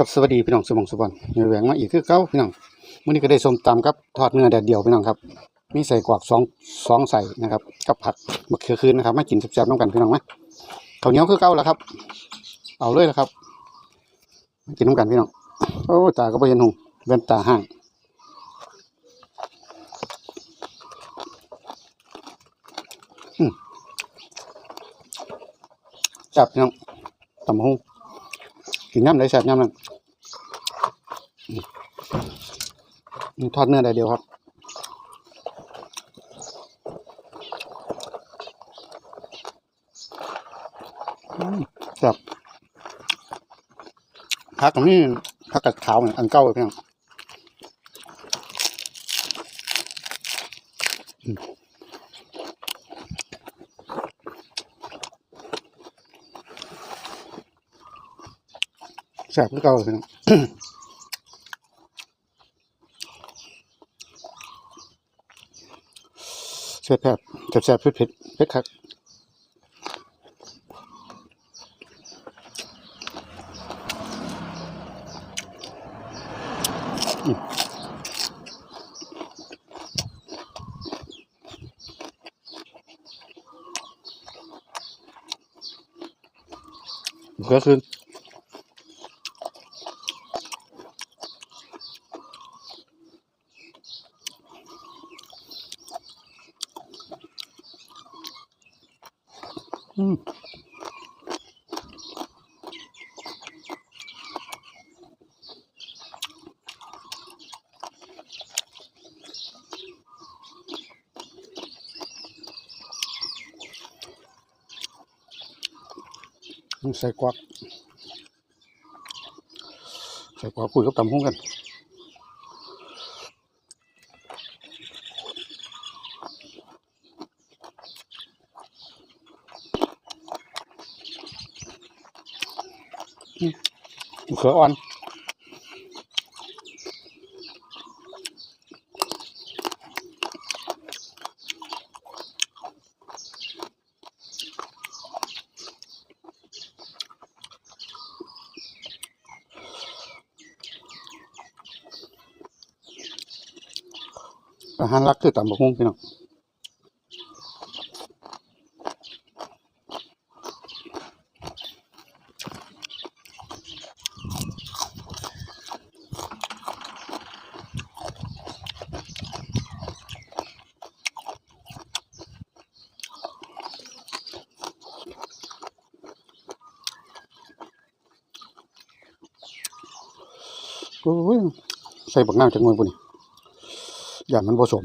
ครับสวัสดีพี่น้องสมองสุวรรณมีแหวงมาอีกคือเก้าพี่น้องมื้อนี้ก็ได้สมตำครับทอดเนื้อแดดเดียวพี่น้องครับมีใส่กวากสองสองใส่นะครับกับผักมะเขือคืนนะครับมากินแซ่บๆน้ำกันพี่น้องนะข้าวเหนียวคือเก้าแล้วครับ เอาเลยและครับมากินน้ำกันพี่น้องโอ้ตาก็บ่เห็นหงเว้นตาห่างอืมแซ่บพี่น้องตำหงกินน้ำได้แซ่บน้ำนั่นอืมนี่ ทอดเนื้อได้เดียวครับอืมแซ่บผักตรงนี้ผักกัดขาวเนี่ยอันเก่าเลยพี่น้องแซ่บคือเก่าเลยพี่น้อง แซ่บแซ่บแซ่บแซ่บเผ็ดเผ็ดเผ็ดคักก็คือ อืมใส่กวักใส่กวักคุยกับตำหุ้งกัน มะ เขืออ่อนอาหารหลักคือตำบักหุ่งพี่น้องโอ้ ยใส่บักน้ำจากหน่วยปุ่นอย่างมันผสม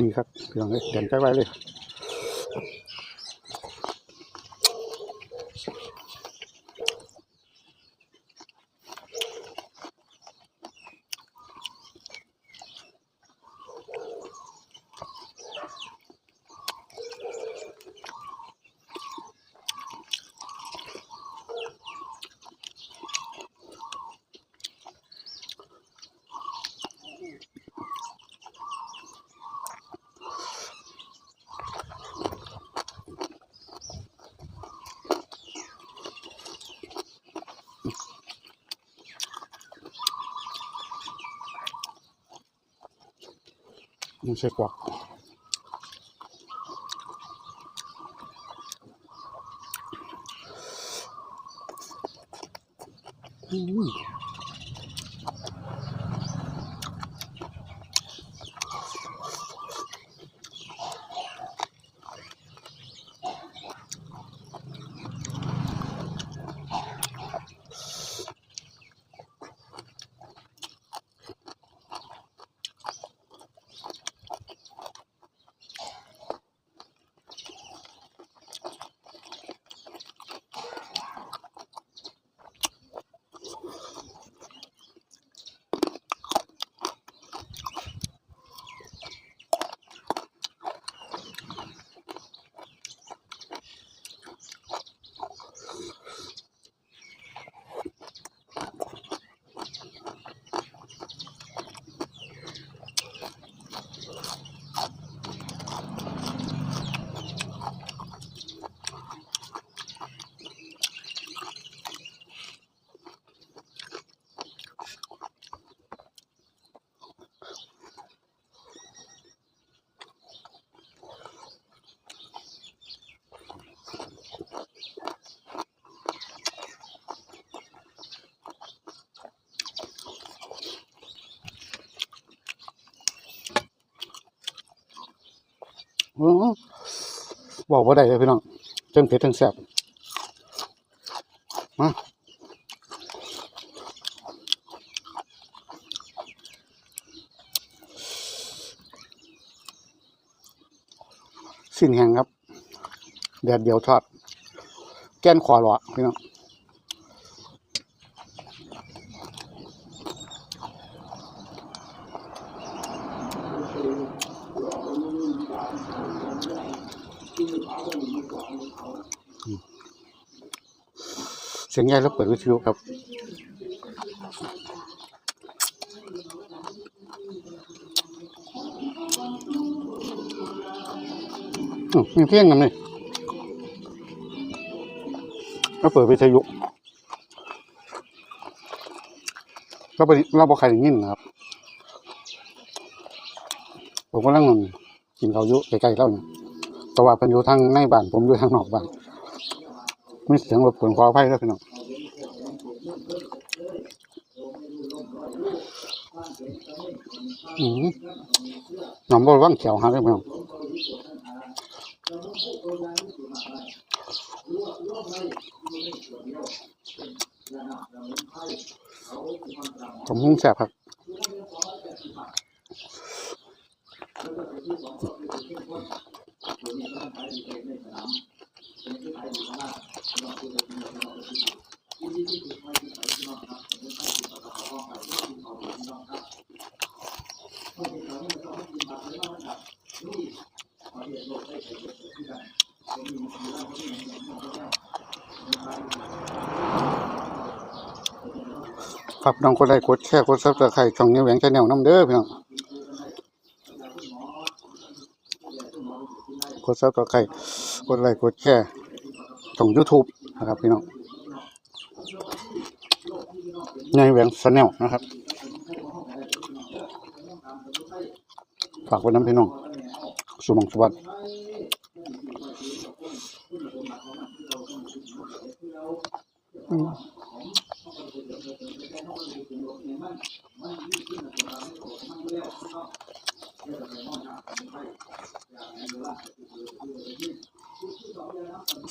ดีครับพี่น้องเอ้ยเด่นใจไว้เลย ไม่ใช่กวักอืม บอกว่าได้เลยพี่น้องเทิงเผ็ดเทิงแซ่บมาสิ้นแห้งครับ แดดเดียวทอด แก้นขวาหลอพี่น้อง สียงใหญ่แล้วเปิดวิทยุครับมีเพี้ยงกันเลยก็เปิดวิทยุก็ไปเราบอกใครอย่างนี้นะครับ ผมก็นั่งกินเขาอยู่ใกล้ๆเล่าเนี่ยแต่ว่าเป็นอยู่ทางในบ้านผมอยู่ทางนอกบ้านไม่เสียงรบกวนขออภัยแล้วพี่น้อง อืมน้ำบอว่างเขียวฮะพี่น้องผมหุ้งแสบครับ ครับน้องคนใดกดแค่กดซับสไครต์ช่องนี้แหวงชาแนลน้ำเด้อพี่น้องกดซับสไครต์กดไลค์กดแชร์ช่องยูทูบนะครับพี่น้อง ในแหวงชาแนลนะครับ ฝากไว้น้ำพี่น้อง สุมังสวัสดิ์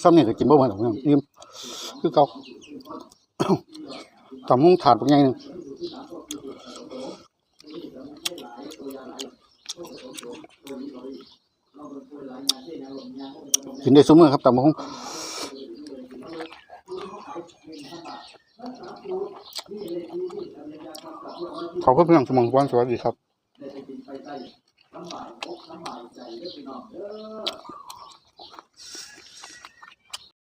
ซ้ำนี่ก็กินบ่หมดหรอกพี่น้องอิ่มคือเก่า ต่มุ้งถาดเป็นไงหนึ่งกินได้สมมือครับต่มุ้องขอบคุณเพื่อนสมองวันสวัสดีครับ